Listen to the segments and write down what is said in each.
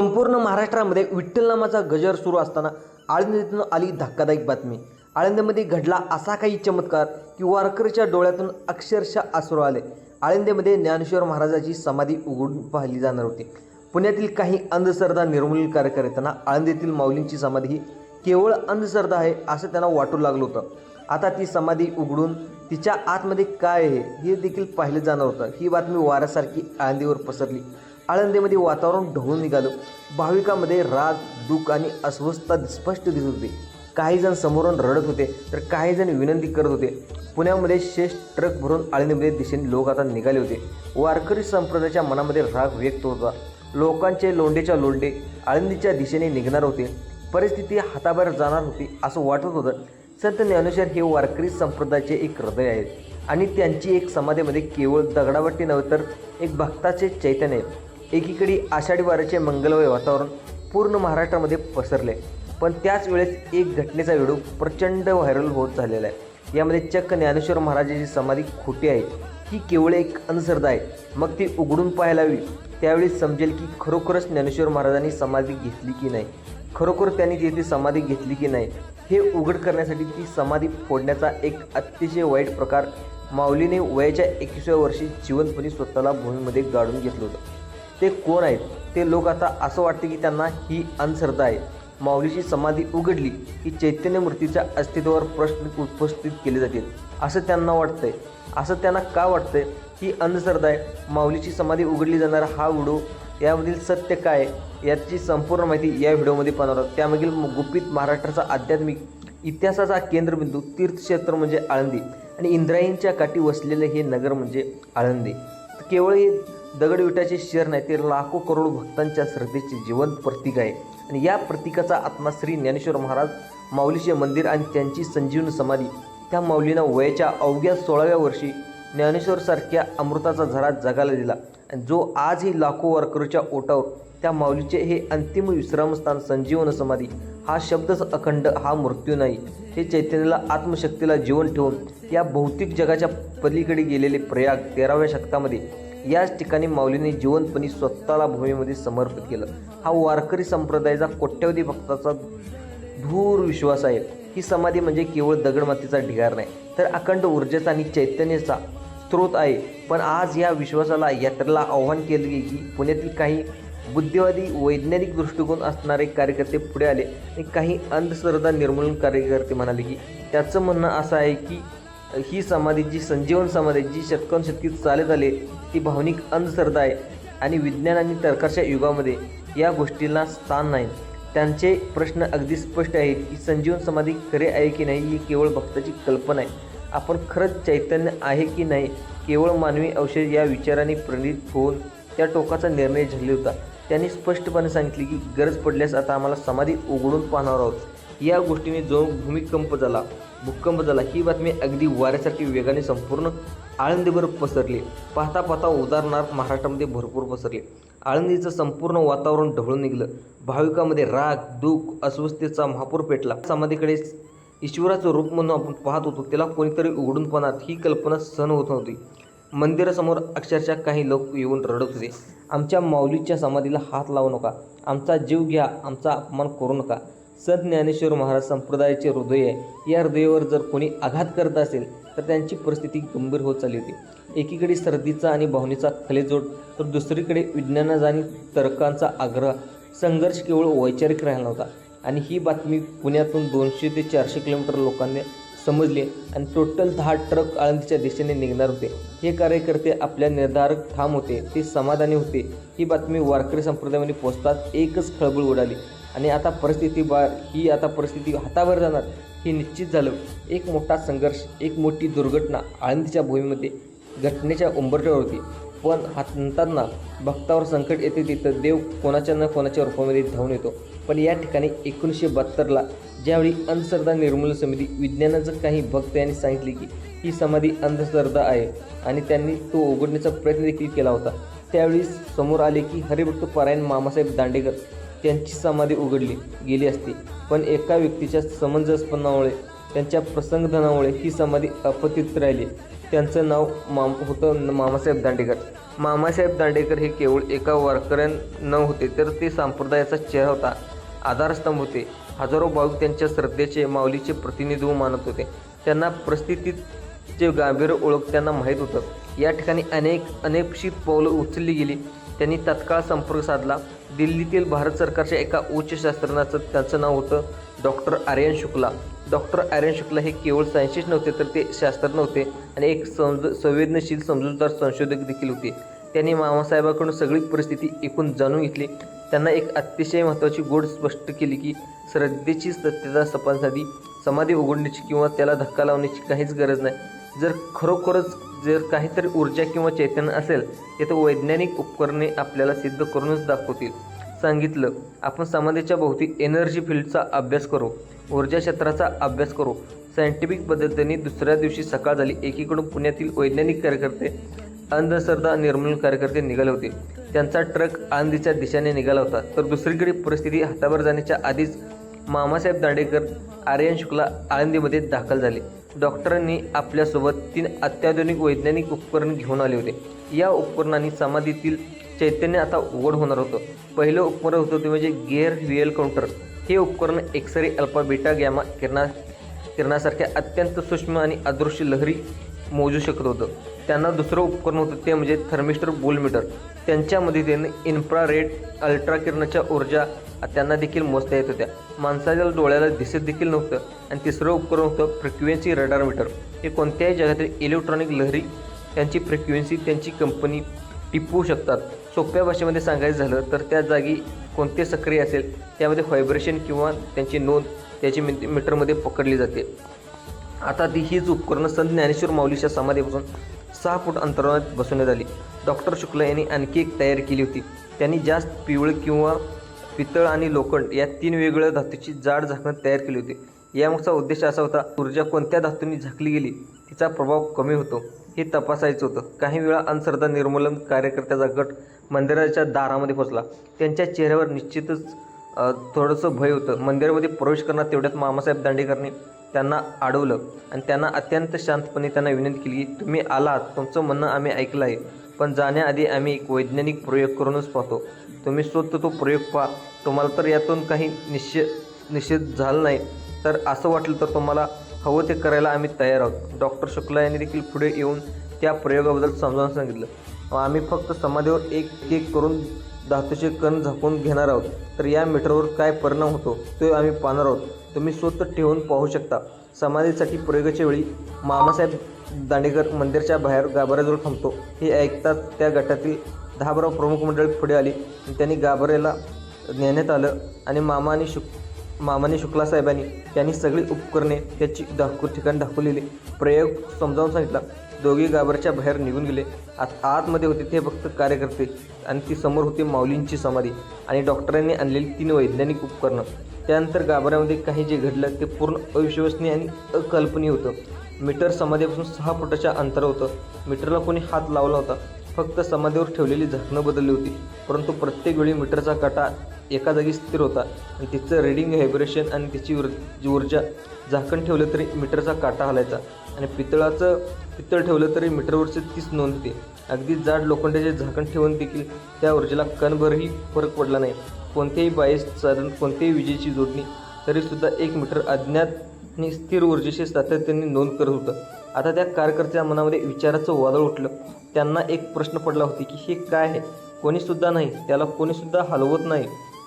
संपूर्ण महाराष्ट्रामध्ये विठ्ठल नामाचा गजर सुरू असताना आळंदीतून आली धक्कादायक बातमी. आळंदीमध्ये घडला असा काही चमत्कार की वारकरीच्या डोळ्यातून अक्षरशः आसरू आले. आळंदीमध्ये ज्ञानेश्वर महाराजाची समाधी उघडून पाहिली जाणार होती. पुण्यातील काही अंधश्रद्धा निर्मूलन कार्य करताना आळंदीतील माऊलींची समाधी ही केवळ अंधश्रद्धा आहे असं त्यांना वाटू लागलं होतं. आता ती समाधी उघडून तिच्या आतमध्ये काय आहे हे देखील पाहिलं जाणार होतं. ही बातमी वाऱ्यासारखी आळंदीवर पसरली. आळंदीमध्ये वातावरण ढवळून निघालं. भाविकांमध्ये राग दुःख आणि अस्वस्थता स्पष्ट दिसत होती. काही जण समोरून रडत होते तर काही जण विनंती करत होते. पुण्यामध्ये शेष ट्रक भरून आळंदीमध्ये दिशेने लोक आता निघाले होते. वारकरी संप्रदायाच्या मनामध्ये राग व्यक्त होता लोकांचे लोंडेच्या लोंडे आळंदीच्या दिशेने निघणार होते. परिस्थिती हाताबाहेर जाणार होती असं वाटत होतं. संत ज्ञानेश्वर हे वारकरी संप्रदायाचे एक हृदय आहेत. आणि त्यांची एक समाधीमध्ये केवळ दगडावटी नव्हे तर एक भक्ताचे चैतन्य आहे. एकीकडे आषाढी वाराचे मंगलमय वातावरण पूर्ण महाराष्ट्रामध्ये पसरले. पण त्याच वेळेस एक घटनेचा व्हिडिओ प्रचंड व्हायरल होत झालेला आहे. यामध्ये चक्क ज्ञानेश्वर महाराजाची समाधी खोटी आहे. ही केवळ एक अंधश्रद्धा आहे. मग ती उघडून पाहायला हवी. त्यावेळी समजेल की खरोखरच ज्ञानेश्वर महाराजांनी समाधी घेतली की नाही. खरोखर त्यांनी तिथे समाधी घेतली की नाही हे उघड करण्यासाठी ती समाधी फोडण्याचा एक अतिशय वाईट प्रकार माऊलीने वयाच्या एकविसाव्या वर्षी जिवंतपणे स्वतःला भूमीमध्ये गाडून घेतलं होतं. ते कोण आहेत? ते लोक आता असं वाटते की त्यांना ही अंधश्रद्धा आहे. माऊलीची समाधी उघडली की चैतन्य मूर्तीच्या अस्तित्वावर प्रश्न उपस्थित केले जातील. असं त्यांना वाटतंय. असं त्यांना का वाटतंय? ही अंधश्रद्धा आहे. माऊलीची समाधी उघडली जाणार हा व्हिडिओ यामधील सत्य काय याची संपूर्ण माहिती या व्हिडिओमध्ये पाहणार आहोत. त्यामागील गुपित महाराष्ट्राचा आध्यात्मिक इतिहासाचा केंद्रबिंदू तीर्थक्षेत्र म्हणजे आळंदी आणि इंद्रायणीच्या काठी वसलेले हे नगर म्हणजे आळंदी. केवळ हे दगडविटाचे शहर नाही ते लाखो करोड भक्तांच्या श्रद्धेचे जिवंत प्रतीक आहे. आणि या प्रतीकाचा आत्मा श्री ज्ञानेश्वर महाराज माऊलीचे मंदिर आणि त्यांची संजीवन समाधी त्या माऊलीनं वयाच्या अवघ्या सोळाव्या वर्षी ज्ञानेश्वरसारख्या अमृताचा झरा जगाला दिला. आणि जो आजही लाखो वारकरूच्या ओटावर त्या माऊलीचे हे अंतिम विश्रामस्थान संजीवन समाधी हा शब्दच अखंड हा मृत्यू नाही. हे चैतन्याला आत्मशक्तीला जीवन ठेवून या भौतिक जगाच्या पलीकडे गेलेले प्रयाग तेराव्या शतकामध्ये याच ठिकाणी माऊलीने जीवनपणी स्वतःला भूमीमध्ये समर्पित केलं. हा वारकरी संप्रदायाचा कोट्यवधी भक्ताचा धूर विश्वास आहे. ही समाधी म्हणजे केवळ दगडमातीचा ढिगार नाही तर अखंड ऊर्जेचा आणि चैतन्याचा स्रोत आहे. पण आज या विश्वासाला यात्रेला आव्हान केले की पुण्यातील काही बुद्धिवादी वैज्ञानिक दृष्टिकोन असणारे कार्यकर्ते पुढे आले आणि काही अंधश्रद्धा निर्मूलन कार्यकर्ते म्हणाले की त्याचं म्हणणं असं आहे की ही समाधी जी संजीवन समाधी जी शतकानुशतकीत चालत आली ती भावनिक अंधश्रद्धा आहे आणि विज्ञान आणि तर्काच्या युगामध्ये या गोष्टींना स्थान नाही. त्यांचे प्रश्न अगदी स्पष्ट आहेत की संजीवन समाधी खरे आहे की नाही ही केवळ भक्ताची कल्पना आहे. आपण खरंच चैतन्य आहे की नाही केवळ मानवी औषध या विचाराने प्रेरित होऊन त्या टोकाचा निर्णय झाले होता. त्यांनी स्पष्टपणे सांगितले की गरज पडल्यास आता आम्हाला समाधी उघडून पाहणार आहोत. या गोष्टीने जो भूमिकंप झाला भूकंप झाला ही बातमी अगदी वाऱ्यासारखी वेगाने संपूर्ण आळंदीवर पसरली. पाहता पाहता उदाहरणार्थ महाराष्ट्रामध्ये भरपूर पसरले. आळंदीचं संपूर्ण वातावरण ढवळून निघलं. भाविकांमध्ये राग दुःख अस्वस्थतेचा महापूर पेटला. समाधीकडे ईश्वराचं रूप म्हणून आपण पाहत होतो त्याला कोणीतरी उघडून पाहणार ही कल्पना सहन होत नव्हती. मंदिरासमोर अक्षरशः काही लोक येऊन रडत होते. आमच्या माऊलीच्या समाधीला हात लावू नका. आमचा जीव घ्या आमचा अपमान करू नका. संत ज्ञानेश्वर महाराज संप्रदायाचे हृदय आहे. या हृदयावर जर कोणी आघात करत असेल तर त्यांची परिस्थिती गंभीर होत चालली होती. एकीकडे सर्दीचा आणि भावनेचा खलेजोड तर दुसरीकडे विज्ञानाचा आणि तर्कांचा आग्रह. संघर्ष केवळ वैचारिक राहिला नव्हता. आणि ही बातमी पुण्यातून दोनशे ते चारशे किलोमीटर लोकांनी समजले आणि टोटल दहा ट्रक आळंदीच्या दिशेने निघणार होते. हे कार्यकर्ते आपल्या निर्धारक ठाम होते ते समाधानी होते. ही बातमी वारकरी संप्रदायामध्ये पोहोचताच एकच खळबळ उडाली. आणि आता परिस्थिती बा ही आता परिस्थिती हातावर जाणार. हे निश्चित झालं. एक मोठा संघर्ष एक मोठी दुर्घटना आळंदीच्या भूमीमध्ये घटनेच्या उंबरट्यावर होती. पण हातांना भक्तावर संकट येते तिथं देव कोणाच्या न कोणाच्या रूपामध्ये धावून येतो. पण या ठिकाणी एकोणीसशे बहात्तरला ज्यावेळी अंधश्रद्धा निर्मूलन समिती विज्ञानाचं काही भक्त यांनी सांगितले की ही समाधी अंधश्रद्धा आहे आणि त्यांनी तो उघडण्याचा प्रयत्न देखील केला होता. त्यावेळी समोर आले की हरिभक्त परायण मामासाहेब दांडेकर त्यांची समाधी उघडली गेली असती. पण एका व्यक्तीच्या समंजसपणामुळे त्यांच्या प्रसंगधनामुळे ही समाधी अपतित राहिली. त्यांचं नाव माम होतं मामासाहेब दांडेकर. मामासाहेब दांडेकर हे केवळ एका वारकऱ्यां न होते तर ते संप्रदायाचा चेहरा होता आधारस्तंभ होते. हजारो भाविक त्यांच्या श्रद्धेचे माऊलीचे प्रतिनिधित्व मानत होते. त्यांना परिस्थितीचे गांभीर्य ओळख त्यांना माहीत होतं. या ठिकाणी अनेक अनेकशी पावलं उचलली गेली. त्यांनी तत्काळ संपर्क साधला. दिल्लीतील भारत सरकारच्या एका उच्च शास्त्रज्ञाचं त्यांचं नाव होतं डॉक्टर आर्यन शुक्ला. डॉक्टर आर्यन शुक्ला हे केवळ सायन्सिस्ट नव्हते तर ते शास्त्रज्ञ होते आणि एक समज संवेदनशील समजूतदार संशोधक देखील होते. त्यांनी मामासाहेबाकडून सगळी परिस्थिती एकूण जाणून घेतली. त्यांना एक अतिशय महत्त्वाची गोड स्पष्ट केली की श्रद्धेची सत्यता सपानसाधी समाधी उघडण्याची किंवा त्याला धक्का लावण्याची काहीच गरज नाही. जर खरोखरच जर काहीतरी ऊर्जा किंवा चैतन्य असेल तर वैज्ञानिक उपकरणे आपल्याला सिद्ध करूनच दाखवतील. सांगितलं आपण समाधीच्या भोवती एनर्जी फील्डचा अभ्यास करू ऊर्जा क्षेत्राचा अभ्यास करू. सायंटिफिक पद्धतीने दुसऱ्या दिवशी सकाळ झाली. एकीकडून पुण्यातील वैज्ञानिक कार्यकर्ते अंधश्रद्धा निर्मूलन कार्यकर्ते निघाले होते. त्यांचा ट्रक आळंदीच्या दिशेने निघाला होता. तर दुसरीकडे परिस्थिती हातावर जाण्याच्या आधीच मामासाहेब दांडेकर आर्यन शुक्ला आळंदीमध्ये दाखल झाले. डॉक्टरांनी आपल्यासोबत तीन अत्याधुनिक वैज्ञानिक उपकरण घेऊन आले होते. या उपकरणांनी समाधीतील चैतन्य आता उघड होणार होतं. पहिलं उपकरण होतं ते म्हणजे गिअर व्हीएल काउंटर. हे उपकरण x ray alpha beta gamma kirana किरणासारख्या अत्यंत सूक्ष्म आणि अदृश्य लहरी मोजू शकत होतं. त्यांना दुसरं उपकरण होतं ते म्हणजे थर्मिस्टर बोलमीटर. त्यांच्या मदतीने इन्फ्रारेड अल्ट्रा किरणाच्या ऊर्जा त्यांना देखील मोजता येत होत्या. माणसाच्या डोळ्याला दिसत देखील नव्हतं. आणि तिसरं उपकरण होतं फ्रिक्वेन्सी रडार मीटर हे कोणत्याही जगातील इलेक्ट्रॉनिक लहरी त्यांची फ्रिक्वेन्सी त्यांची कंपनी टिपवू शकतात. सोप्या भाषेमध्ये सांगायचं झालं तर त्या जागी कोणते सक्रिय असेल त्यामध्ये व्हायब्रेशन किंवा त्यांची नोंद त्याची मी मीटरमध्ये पकडली जाते. आता ती हीच उपकरणं संत ज्ञानेश्वर माऊलीच्या समाधीपासून सहा फूट अंतरावर बसवण्यात आली. डॉक्टर शुक्ला यांनी आणखी एक तयारी केली होती. त्यांनी जास्त पिवळ किंवा पितळ आणि लोखंड या तीन वेगवेगळ्या धातूची जाड झाकणं तयार केली होती. यामागचा उद्देश असा होता ऊर्जा कोणत्या धातूंनी झाकली गेली तिचा प्रभाव कमी होतो. हे तपासायचं होतं. काही वेळा अंधश्रद्धा निर्मूलन कार्यकर्त्याचा गट मंदिराच्या दारामध्ये पोचला त्यांच्या चेहऱ्यावर निश्चितच थोडंसं भय होतं. मंदिरामध्ये प्रवेश करणार तेवढ्यात मामासाहेब दांडेकरने त्यांना अडवलं आणि त्यांना अत्यंत शांतपणे त्यांना विनंती केली की तुम्ही आलात तुमचं म्हणणं आम्ही ऐकलं आहे. पण जाण्याआधी आम्ही एक वैज्ञानिक प्रयोग करूनच पाहतो. तुम्ही स्वतः तो प्रयोग पहा. तुम्हाला तर यातून काही निश्चित निषेध झालं नाही. तर असं वाटलं तर तुम्हाला हवं ते करायला आम्ही तयार आहोत. डॉक्टर शुक्ला यांनी देखील पुढे येऊन त्या प्रयोगाबद्दल समजावून सांगितलं. आम्ही फक्त समाधीवर एक एक करून धातूचे कण झाकून घेणार आहोत. तर या मीटरवर काय परिणाम होतो तो आम्ही पाहणार आहोत. तुम्ही स्वतः ठेवून पाहू शकता. समाधीसाठी प्रयोगाच्या वेळी मामासाहेब दांडेकर मंदिरच्या बाहेर गाभाऱ्याजवळ थांबतो. हे ऐकताच त्या गटातील दहा बारा प्रमुख मंडळी पुढे आली. त्यांनी गाभाऱ्याला नेण्यात आलं आणि मामा आणि शुक मामाने शुक्ला साहेबांनी त्यांनी सगळी उपकरणे त्याची दाखवू ठिकाणी दाखवलेली. प्रयोग समजावून सांगितला. दोघे गाभाऱ्याच्या बाहेर निघून गेले. आत आतमध्ये होते ते फक्त कार्यकर्ते आणि ती समोर होती माऊलींची समाधी आणि डॉक्टरांनी आणलेली तीन वैज्ञानिक उपकरणं. त्यानंतर गाबऱ्यामध्ये काही जे घडलं ते पूर्ण अविश्वसनीय आणि अकल्पनीय होतं. मीटर समाधीपासून सहा फुटाच्या अंतर होतं. मीटरला कोणी हात लावला होता. फक्त समाधीवर ठेवलेली झाकणं बदलली होती. परंतु प्रत्येक वेळी मीटरचा काटा एका जागी स्थिर होता. आणि तिचं रिडिंग व्हायब्रेशन आणि तिची ऊर जी ऊर्जा झाकण ठेवलं तरी मीटरचा काटा हलायचा. आणि पितळाचं पितळ ठेवलं तरी मीटरवरची तीच नोंदते अगदी जाड लोखंडाचे झाकण ठेवून देखील त्या ऊर्जेला कणभरही फरक पडला नाही. कोणतेही बायस साधन कोणतेही विजेची जोडणी तरीसुद्धा एक मीटर अज्ञात आणि स्थिर ऊर्जेशी सातत्याने नोंद करत होतं. आता त्या कार्यकर्त्या मनामध्ये विचाराचं वादळ उठलं. त्यांना एक प्रश्न पडला होती की हे काय आहे? कोणीसुद्धा नाही. त्याला कोणीसुद्धा हलवत नाही.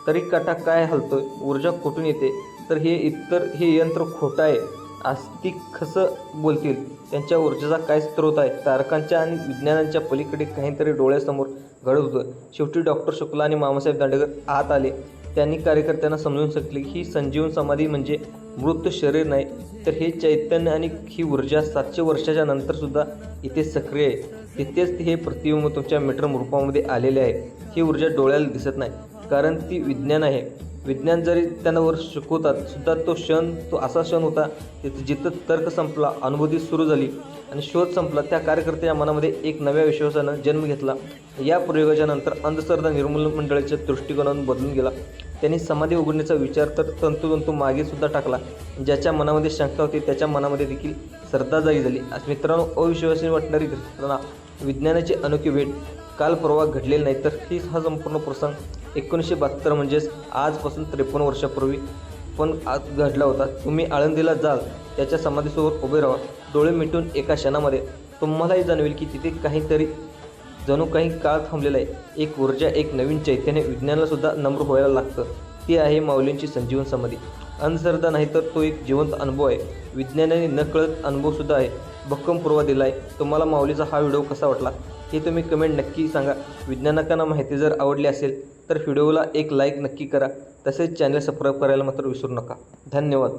तरी काटा काय हलतोय? ऊर्जा कुठून येते? तर हे इतर हे यंत्र खोटं आहे. आस्तिक कसं बोलतील. त्यांच्या ऊर्जेचा काय स्रोत आहे? तारकांच्या आणि विज्ञानांच्या पलीकडे काहीतरी डोळ्यासमोर घडत होतं. शेवटी डॉक्टर शुक्ला आणि मामासाहेब दांडेकर आत आले. त्यांनी कार्यकर्त्यांना समजून शकले की ही संजीवन समाधी म्हणजे मृत शरीर नाही तर हे चैतन्य आणि ही ऊर्जा सातशे वर्षाच्या नंतरसुद्धा इथे सक्रिय आहे. तिथेच हे प्रतिबिंब तुमच्या मीटर रूपामध्ये आलेले आहे. ही ऊर्जा डोळ्याला दिसत नाही. कारण ती विज्ञान आहे. विज्ञान जरी त्यांना वर शिकवतात सुद्धा तो क्षण तो असा क्षण होता तिथे जिथं तर्क संपला अनुभूती सुरू झाली आणि शोध संपला त्या कार्यकर्त्याच्या मनामध्ये एक नव्या विश्वासानं जन्म घेतला. या प्रयोगाच्या नंतर अंधश्रद्धा निर्मूलन मंडळाच्या दृष्टिकोनातून बदलून गेला. त्यांनी समाधी उघडण्याचा विचार तर तंतोतंतू मागे सुद्धा टाकला. ज्याच्या मनामध्ये शंका होती त्याच्या मनामध्ये देखील श्रद्धा जागी झाली. आज मित्रांनो अविश्वासाने वाटणारी घटना विज्ञानाची अनोखी भेट काल परवा घडलेली नाही तर ही हा संपूर्ण प्रसंग. एकोणीसशे बहात्तर म्हणजेच आजपासून त्रेपन्न वर्षापूर्वी पण आज घडला होता. तुम्ही आळंदीला जाल त्याच्या समाधीसोबत उभे राहा. डोळे मिटून एका क्षणामध्ये तुम्हालाही जाणवेल की तिथे काहीतरी जणू काही काळ थांबलेला आहे. एक ऊर्जा एक नवीन चैतन्य विज्ञानालासुद्धा नम्र व्हायला लागतं. ती आहे माऊलींची संजीवन समाधी. अंधश्रद्धा नाही तर तो एक जिवंत अनुभव आहे. विज्ञानाने नकळत अनुभवसुद्धा आहे. भक्कम पुरावा दिला आहे तुम्हाला माऊलीचा हा व्हिडिओ कसा वाटला हे तुम्ही कमेंट नक्की सांगा. विज्ञानकांना माहिती जर आवडली असेल तर व्हिडिओला एक लाईक नक्की करा. तसेच चॅनल सबस्क्राईब करायला मात्र विसरू नका. धन्यवाद.